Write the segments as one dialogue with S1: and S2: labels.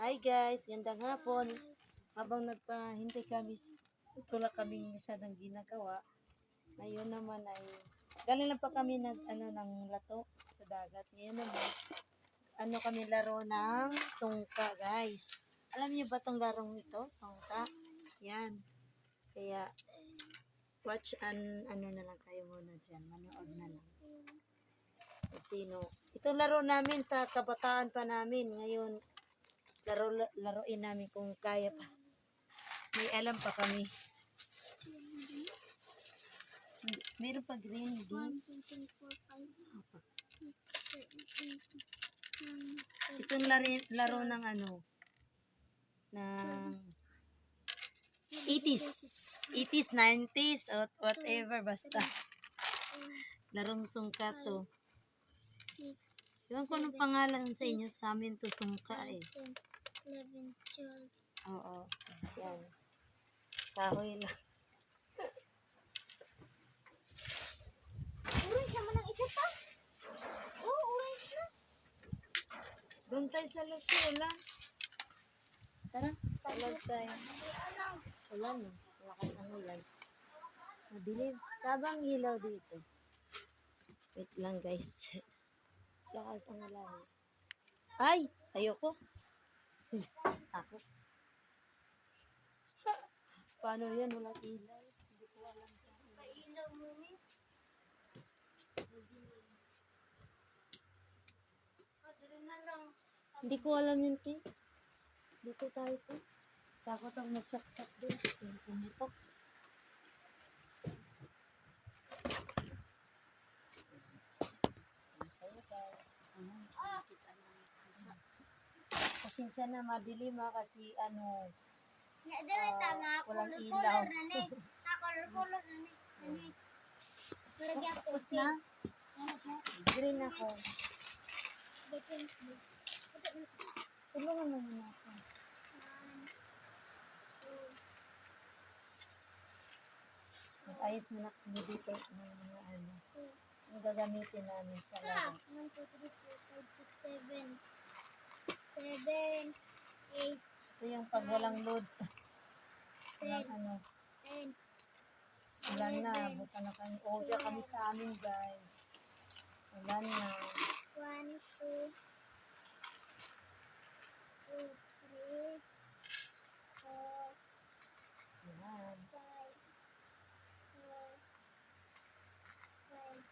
S1: Hi guys, gandang hapon. Habang nagpahintay kami, wala kaming masyadong ginagawa. Ngayon naman ay, galing lang pa kami nag, ano, ng lato sa dagat. Ngayon naman, ano kami laro ng sungka guys. Alam niyo ba tong larong ito? Sungka. Yan. Kaya, watch an, ano na lang kayo muna dyan. Manood na lang. At sino. Ito laro namin sa kabataan pa namin. Ngayon, laro, laruin namin kung kaya pa. May alam pa kami. Meron pa green, di.
S2: 1, 2, 3, 4, 5, 6, 7, 8, 9, 10,
S1: Itong laro, laro ng ano, ng 80s. 80s, 90s, or whatever, basta. Larong sungka to.
S2: 6,
S1: Ewan ko anong pangalan sa inyo, sa amin to sungka eh.
S2: 10, 11, 12.
S1: Oo, yan. Kahoy lang.
S2: Orange naman ang isa pa. Oo, orange na.
S1: Doon tayo sa Luciola. Tara, salag tayo. Ulan eh. Lakas ang ulan. Madilim. Sabang ilaw dito. Wait lang guys. Lakas ang ulan. Ay! Ayoko. Hmm. Paano yan? Walang ilaw. Hindi ko alam.
S2: Pailaw mo ni.
S1: Hindi ko alam yun, te. Dito tayo, te. Takot ang magsaksak doon. Pumutok. Ayan, guys. Ayan, nakikita namin. Pasensya na, madilim ha, kasi ano,
S2: Nya dire
S1: Ah,
S2: tama
S1: walang ilaw.
S2: color na ni. Ah, color color na ni. Nani. Pero gyud
S1: tapos na. Green ako. Tulungan mo muna ako. Ayos mo na dito ng mga ano. Yung gagamitin namin sa laro.
S2: 1, 2, 3, 4, 5, 6, 7. 7, 8,
S1: Ito yung pag walang load. Walang ano.
S2: 10.
S1: Ulan na. Buta na kami. Order kami sa amin guys. Ulan na.
S2: 1, 2, 2, 3, 4,
S1: Yan.
S2: 5, 4, 5,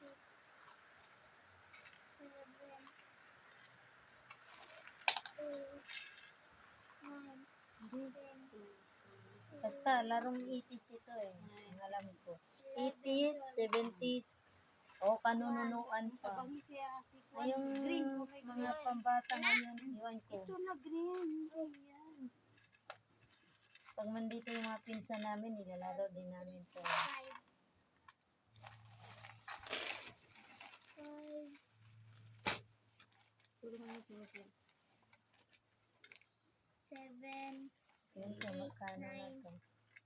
S2: 6, 7, 8, 9,
S1: Basta larong 80s ito eh. Ang alam ko. 80s, 70s. O kanununuan pa. Ay, yung mga pambata ngayon, iwan ko.
S2: na green. Ayan.
S1: Pag mandito yung mga pinsan namin, nilalaro din namin to.
S2: 5, 5, seven,
S1: Yun po, magkano na to.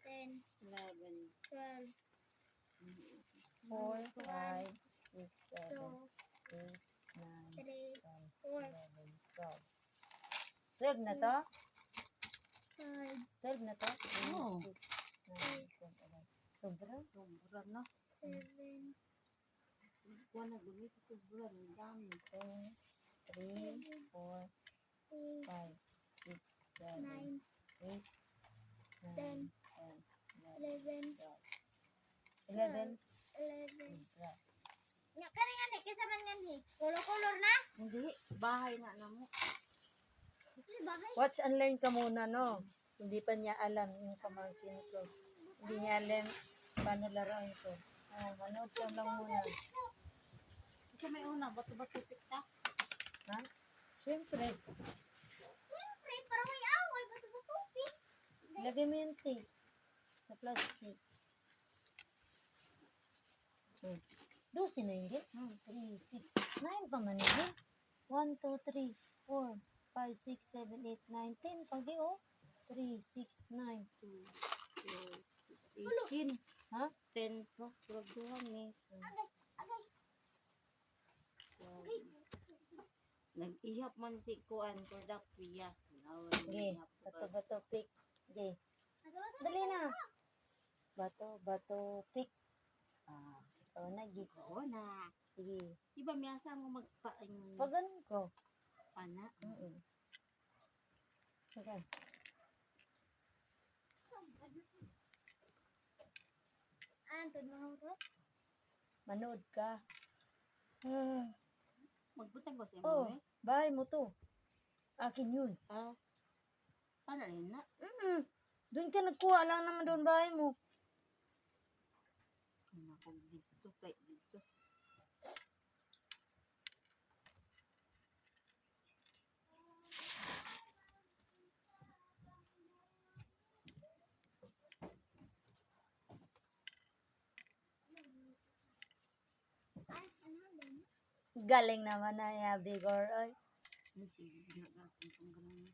S2: ten,
S1: 11.
S2: twelve,
S1: 4, 5, 6, 7,
S2: two,
S1: 8, 9,
S2: three,
S1: 10,
S2: four,
S1: 11, 12. 12 na to?
S2: five,
S1: 12 na to?
S3: Oo.
S1: 6, 9, 10, 11. Sobra? Sobra na.
S2: seven,
S1: Kuha na gumit. Sobra. Ang dami. 2, 3, 4,
S2: eight,
S1: 5, 6, 7,
S2: nine,
S1: 8, 9, 10,
S2: Ten.
S1: 11, 12.
S2: eleven,
S1: 11?
S2: eleven.
S1: 12.
S2: Nga, kani nga ni, kisa man nga ni. Color-color na.
S1: Hindi. Bahay na na mo.
S2: Hindi bahay.
S1: Watch and learn ka muna, no? Hindi pa niya alam yung pamangkin ko. Hindi niya alam paano laruin ko. Ah, manood ka lang muna.
S3: Ikaw may una, bato-bato tikta.
S1: Ha? Siyempre,
S2: parang may away. Bato ba tupi?
S1: Lagay mo yung tape sa plastic. Hmm. Dosi na yun. Hmm. 3, 6, 9 pa man yun. 1, 2, 3, 4, 5, 6, 7, 8, 9, 10. Pagi oh. 3, 6, 9, 2,
S3: 18.
S1: Ha?
S3: 10 po. Graduhan eh.
S2: Agay, agay.
S3: Nag-ihap man si Kuan for the kuya.
S1: Ge, bato bato pick. Ge. Dali na. Bato bato pick. Ah, ikaw na gi.
S3: Oo na.
S1: Sige.
S3: Di ba miyasa mo magpaing
S1: Pag ganun ko.
S3: pana?
S1: Mm. Sige.
S2: Antod mo hugot?
S1: Manood ka. Ah,
S3: Magbutang ko sa
S1: oh,
S3: mo eh.
S1: bahay mo to. Akin yun.
S3: Ah. Para rin na.
S1: Mm. Doon ka nagkuha lang naman doon bahay mo.
S3: Ano ko dito kay dito.
S1: Galing naman na ya, Bigor. Ay.
S3: Sige ginagasan kong ganun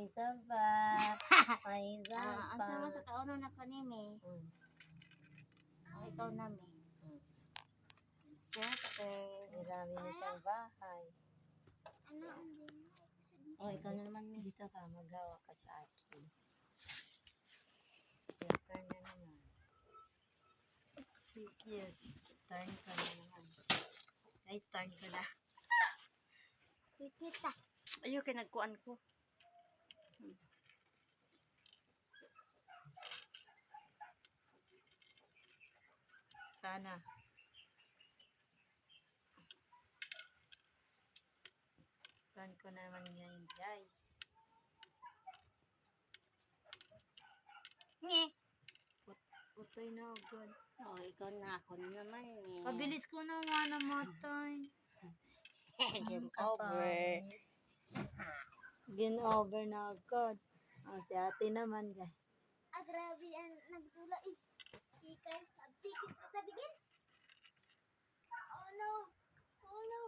S1: May isa
S3: Ah, ang sama sa kauno na kanimi.
S1: Mm.
S3: Ang ikaw nami. Siyempre.
S1: Marami na siyang bahay.
S2: Ano ang?
S3: Oh, ikaw na naman mi.
S1: Dito ka, magawa ka sa akin. Yes, turn na naman. Yes, yes. Turn ka na naman. Guys, turn ko na.
S2: Kikita.
S3: Ayo kay nagkuan ko.
S1: Sana. Turn ko na naman ngayon, guys.
S3: Ngi.
S1: Putay na agad.
S3: Oh, ikaw na ako na naman eh.
S1: Pabilis ko na nga namatay.
S3: Game over.
S1: Game over na agad. Oh, si ate naman, guys.
S2: Ah, grabe. Nagtula eh. Sa bigin. Oh no. Oh no.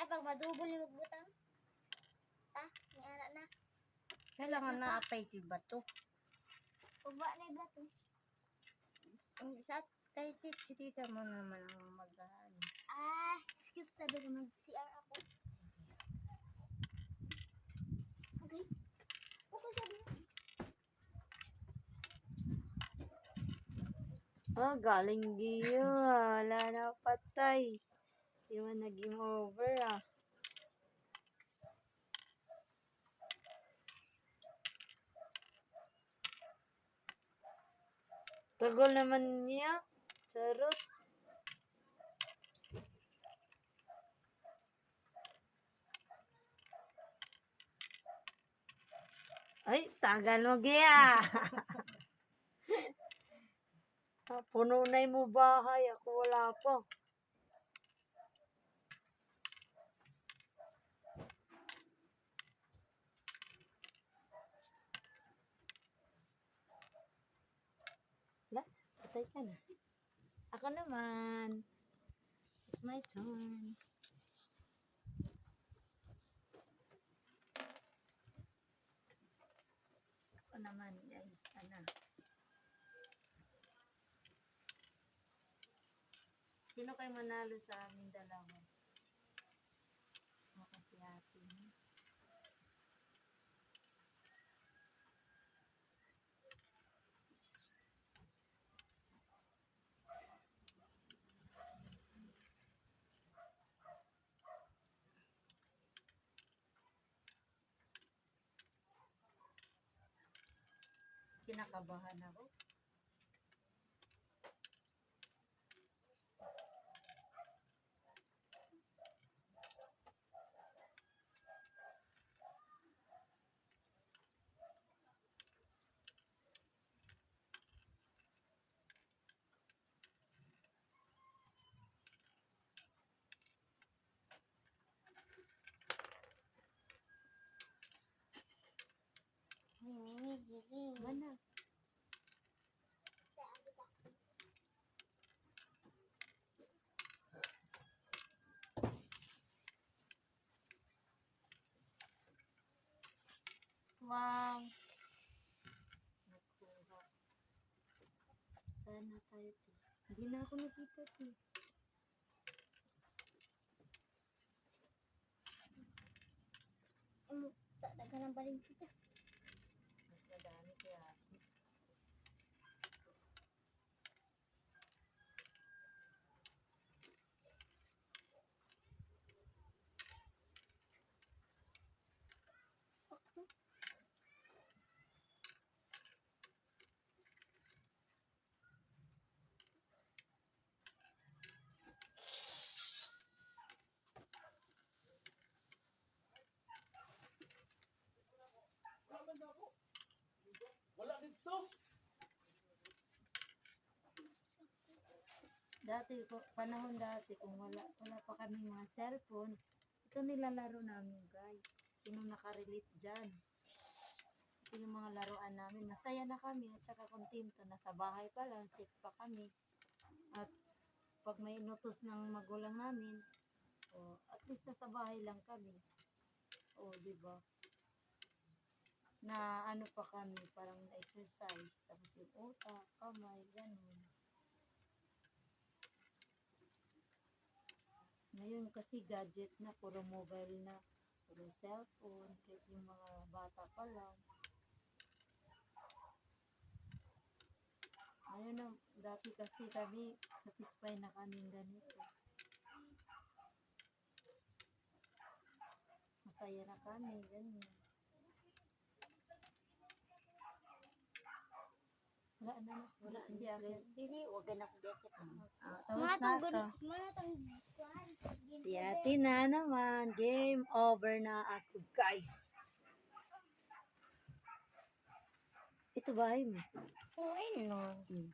S2: Ay, pag madubol ni magbutang. Ah, may ara na.
S3: Kailangan na apay yung bato.
S2: Uba na yung bato.
S3: Sa kay tita mo naman ang mag ano.
S2: Ah, excuse tabi ko mag-CR ako. Okay. Okay, sabi mo.
S1: Oh, galing giyo. ah. Wala na patay. Di man nag-game over ah. Tagal naman niya. Charot. Ay, tagal mo giya. Ah, puno na yung bahay. Ako wala pa. La, patay ka na. Ako naman. It's my turn. Naman, guys. Ano? Sino kayo manalo sa amin dalawa? Ako si ate. Kinakabahan ako.
S3: Ay, Madilim.
S1: Mana? Wow. Nakuha. Sana tayo, te. Hindi na ako nakita, te.
S2: Sa daga ng baling kita.
S4: Dito.
S1: Dati, panahon dati, kung wala, wala pa kami mga cellphone, ito nilalaro namin, guys. Sino nakarelate dyan? Ito yung mga laruan namin. Masaya na kami at saka kontento. Nasa bahay pa lang, safe pa kami. At pag may inutos ng magulang namin, oh, at least nasa bahay lang kami. Oh, di ba? Na ano pa kami, parang na-exercise. Tapos yung utak, kamay, ganun. Ngayon kasi gadget na, puro mobile na, puro cellphone, kahit yung mga bata pa lang. Ngayon na, dati kasi kami, satisfy na kaming ganito. Masaya na kami, ganyan. Wala na, wala, hindi akin.
S3: Dili, huwag ka na kudekit.
S1: Ah,
S2: Mga
S1: tapos
S2: tang
S1: na
S2: kuan.
S1: Si ate na naman. Game over na ako, guys. Ito bahay mo.
S3: Oo, ayun no.
S1: Hmm.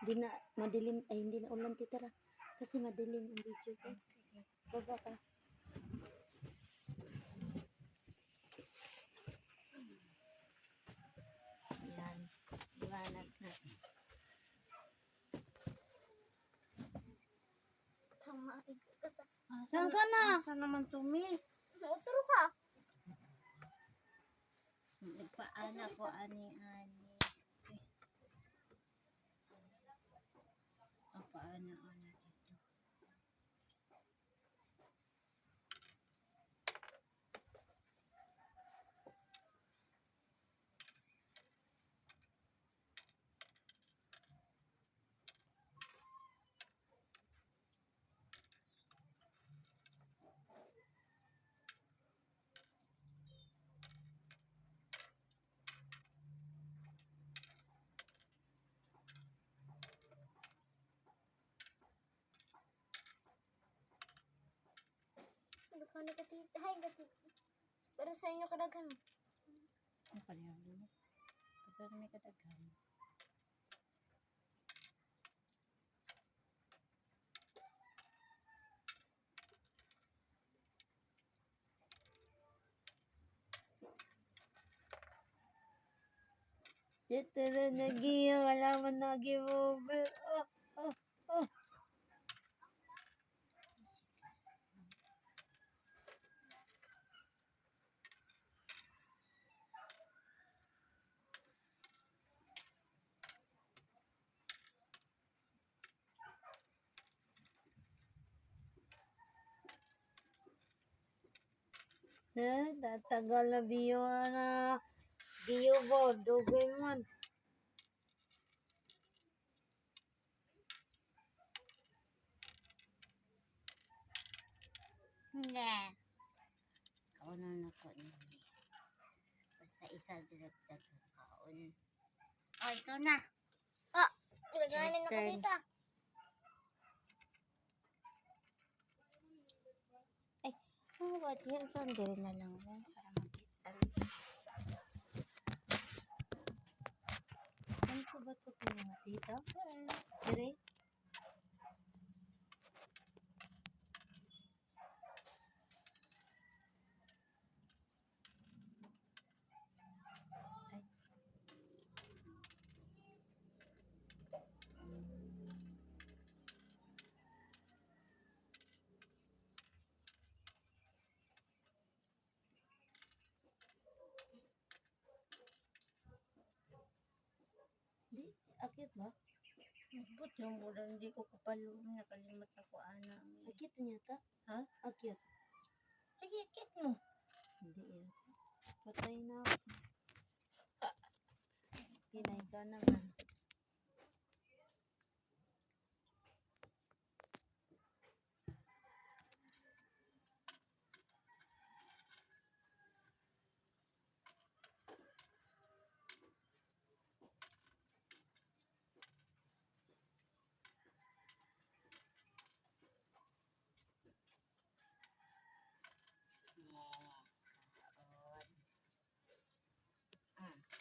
S1: Hindi na, madilim, ay hindi na ulan titira. Kasi madilim ang video ko. Baba ka. Yan. Liwanag na.
S2: Tama.
S1: Saan ka na?
S3: Saan naman tumi?
S2: Utro ka.
S3: Nagpaana ko ani-ani. Ang
S2: Daghan ni katita. Hay katita. Pero sa inyo kadaghan.
S3: Ang kanyang mo. Kasi may kadaghan.
S1: Dito na nag-iyo. Wala nag-give over. Oh, oh. Eh, tatagal na biyo na. Biyo ba? Dugay man.
S3: Hindi. Kaunan ako niya. Basta isa ang kaon. Oh, ikaw na.
S2: Ah, kadaghan ni
S3: Certain.
S2: nakatita.
S3: Ano ba? Yan, sandal na lang. oh, Para makita.
S1: Saan ko ba ito kaya tita?
S2: Hmm.
S1: Dire? Ba?
S3: Ba't yung mula hindi ko kapalo, nakalimot ako ana.
S1: Akit niya ta?
S3: Ha?
S1: Akit.
S3: Sige, kit mo.
S1: Hindi yan. Patay na ako. Kinay ka naman.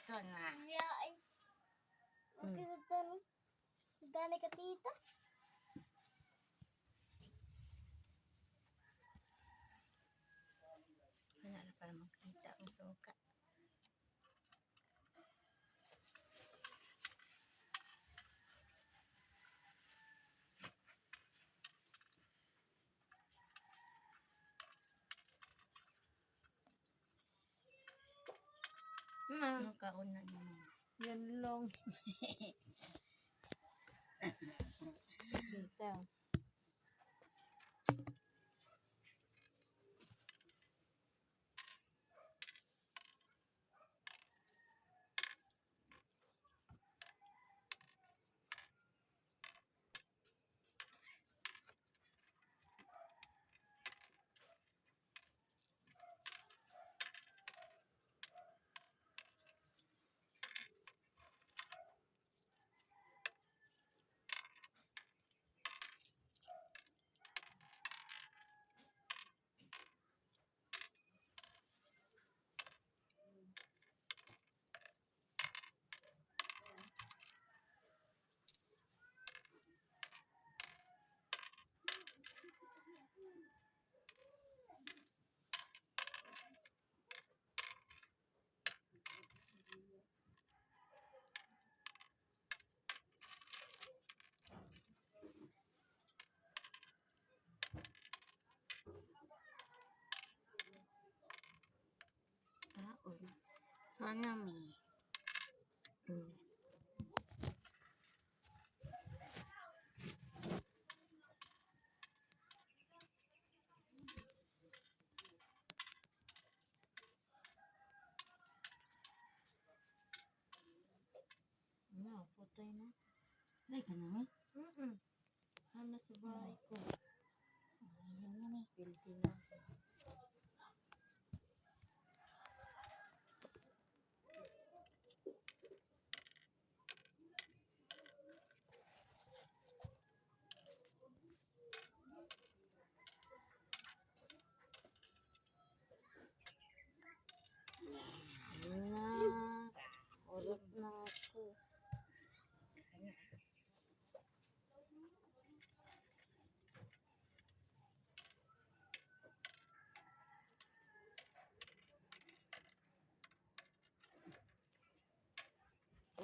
S3: Hmm, ito na.
S2: Kaya ay.
S1: Mm.
S2: Okay, tanong. Gani ka tita?
S3: Wala na para makita ang suka.
S1: Na.
S3: Ang kauna mo.
S1: Yan lang. Kita.
S3: Kaon. Kanami.
S1: Mm. Na, putay na.
S3: Ay, kanami.
S1: Mm-mm. Ano sa bahay ko?
S3: Ay, kanami.
S1: Pilti na ako. Na, urot na ako.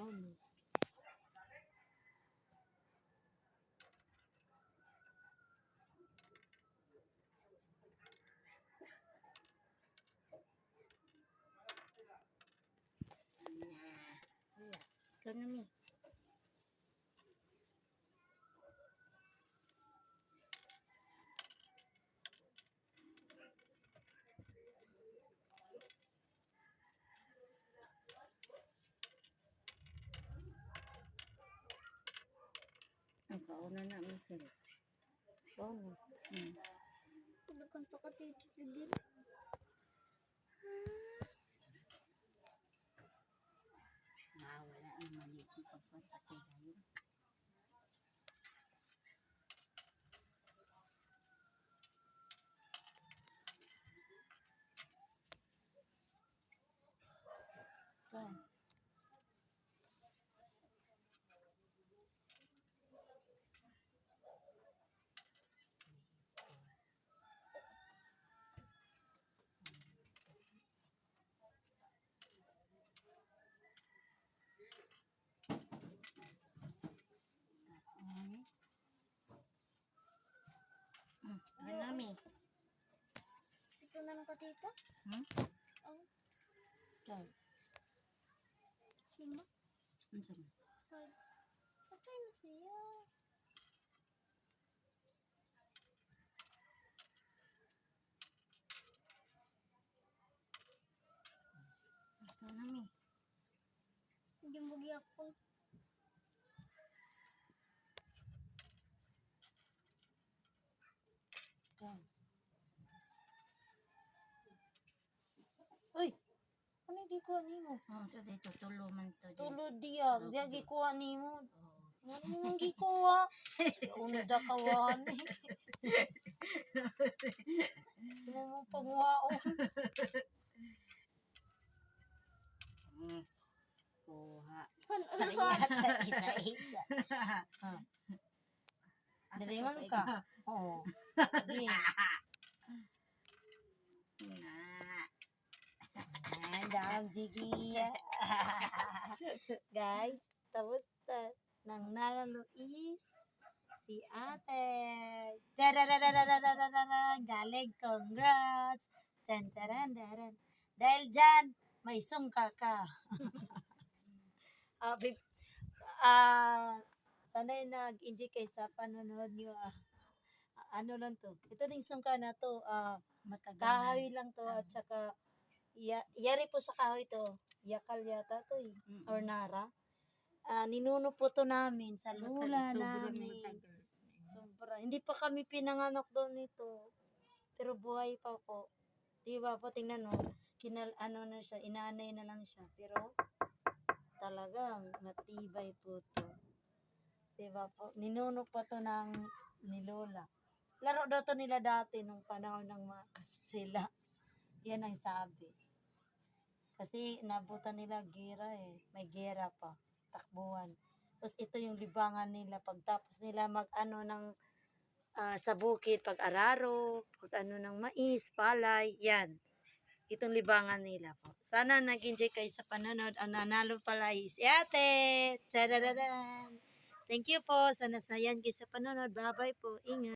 S1: Ano?
S3: Kanami. Ang kauna na masal.
S1: Ano?
S3: Hmm.
S2: Pagdakan pa ka tita sige.
S3: Ah, na maliit yung pagpapatay. Hanami.
S1: Ito
S2: na lang ka dito?
S3: Hmm?
S2: Oo.
S1: Dahil.
S2: Lima?
S3: Ano sa'yo?
S2: Five. Okay
S1: na sa'yo. Ito na mi. Hindi mo giyak ko. Di kuha nimo?
S3: Oh, so dito tulo man to. di.
S1: Tulo diya, diya gikuha nimo. Ano nang gikuha? Una da kawan. Ano mo pangwaon?
S3: Mm. Kuha.
S2: Kan
S3: Ay, yata, isa-isa.
S1: Dali man ka. Oo. Sige ang Jiggy. Guys, tapos na. Nang nalalo is si ate. Galing, congrats. Dyan, taran, taran. Dahil dyan, may sungka ka. uh, uh, sana'y nag-enjoy kayo sa panonood nyo. Uh, ano lang to. Ito ding sungka na to.
S3: Uh,
S1: Kahoy lang to at saka ya, yari po sa kahoy to. Yakal yata to eh.
S3: Mm-mm.
S1: Or nara. Ah, ninuno po to namin sa lula namin. Sobra. Hindi pa kami pinanganak doon nito. Pero buhay pa po. Di ba po, tingnan mo. Kinal, ano na siya, inaanay na lang siya. Pero, talagang matibay po to. Di ba po? Ninuno pa to ng ni Lola. Laro daw to nila dati nung panahon ng mga Kastila. Yan ang sabi. Kasi nabutan nila gira eh. May gira pa. Takbuhan. Tapos ito yung libangan nila pagtapos nila mag-ano ng ah, sa bukid, pag-araro, pag-ano ng mais, palay, yan. Itong libangan nila po. Sana nag-enjoy kayo sa panonood. Ang nanalo pala is ate. Tadadadan. Thank you po. Sana sayan kayo sa panonood. Bye-bye po. Ingat.